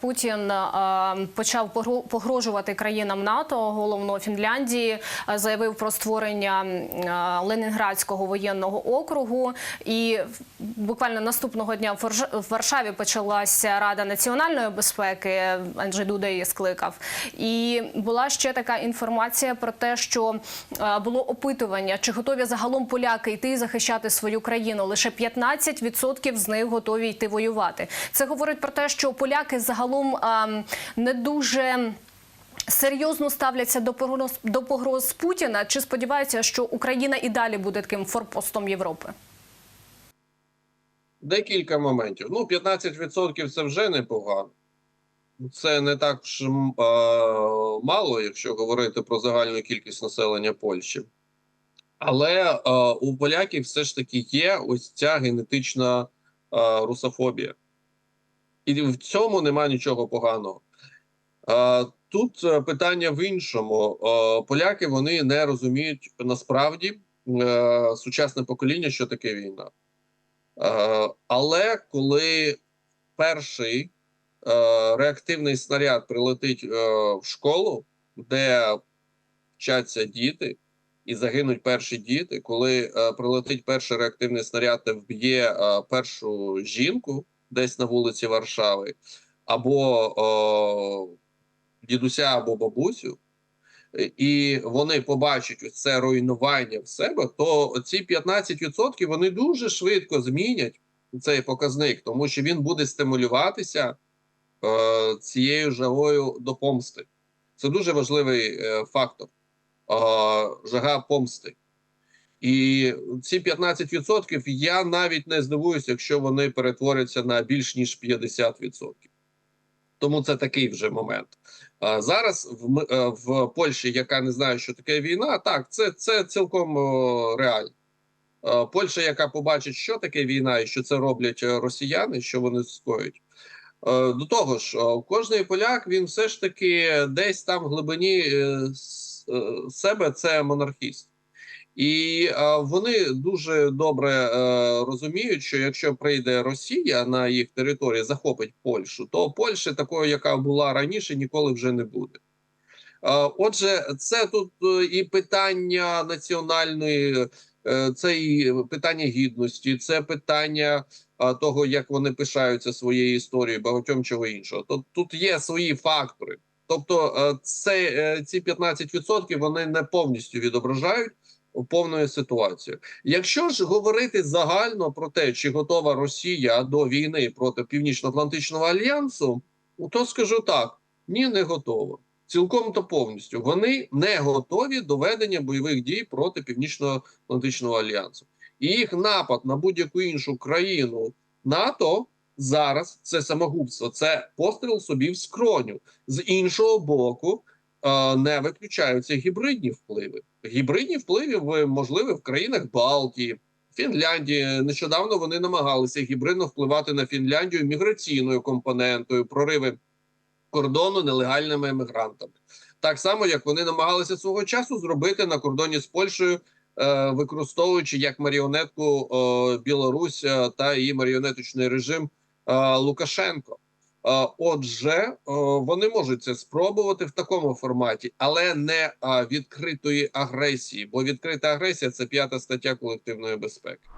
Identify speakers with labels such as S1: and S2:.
S1: Путін е, почав погро- погрожувати країнам НАТО, головно Фінляндії, е, заявив про створення е, Ленінградського воєнного округу. І буквально наступного дня в Варшаві почалася Рада національної безпеки. Анджей Дуда її скликав. І була ще така інформація про те, що було опитування, чи готові загалом поляки йти захищати свою країну. Лише 15% з них готові йти воювати. Це говорить про те, що поляки загалом ем, не дуже. Серйозно ставляться до погроз Путіна. Чи сподіваються, що Україна і далі буде таким форпостом Європи?
S2: Декілька моментів. Ну, 15% це вже непогано. Це не так ж е, мало, якщо говорити про загальну кількість населення Польщі. Але е, у поляків все ж таки є ось ця генетична е, русофобія. І в цьому нема нічого поганого. Тут е, питання в іншому. Е, поляки вони не розуміють насправді е, сучасне покоління, що таке війна. Але коли перший реактивний снаряд прилетить в школу, де вчаться діти, і загинуть перші діти, коли прилетить перший реактивний снаряд вб'є першу жінку десь на вулиці Варшави, або е, дідуся, або бабусю, і вони побачать це руйнування в себе, то ці 15% вони дуже швидко змінять цей показник, тому що він буде стимулюватися е, цією жагою до помсти. Це дуже важливий е, фактор. Е, жага помсти. І ці 15% я навіть не здивуюся, якщо вони перетворяться на більш ніж 50%. Тому це такий вже момент. А зараз в, е, в Польщі, яка не знає, що таке війна, так, це, це цілком реально. Е, Польща, яка побачить, що таке війна і що це роблять е, росіяни, що вони скоють. До того ж, кожний поляк він все ж таки десь там в глибині себе це монархіст. І е, вони дуже добре е, розуміють, що якщо прийде Росія на їх території, захопить Польщу, то Польщі такої, яка була раніше, ніколи вже не буде. Е, Отже, це тут і питання національної, це і питання гідності, це питання того, як вони пишаються своєю історією, багатьом чого іншого. То тут є свої фактори. Тобто, це ці 15% вони не повністю відображають повної ситуації. Якщо ж говорити загально про те, чи готова Росія до війни проти Північно-Атлантичного альянсу, то скажу так: ні, не готова. Цілком та повністю вони не готові до ведення бойових дій проти Північно-Атлантичного альянсу. І їх напад на будь-яку іншу країну НАТО зараз це самогубство, це постріл собі в скроню. З іншого боку, не виключаються гібридні впливи. Гібридні впливи можливі в країнах Балтії, Фінляндії. Нещодавно вони намагалися гібридно впливати на Фінляндію міграційною компонентою, прориви кордону нелегальними емігрантами. Так само, як вони намагалися свого часу зробити на кордоні з Польщею, е, використовуючи як маріонетку Білорусь е, та її маріонеточний режим е, Лукашенко. Е, Отже, е, вони можуть це спробувати в такому форматі, але не е, відкритої агресії, бо відкрита агресія це п'ята стаття колективної безпеки.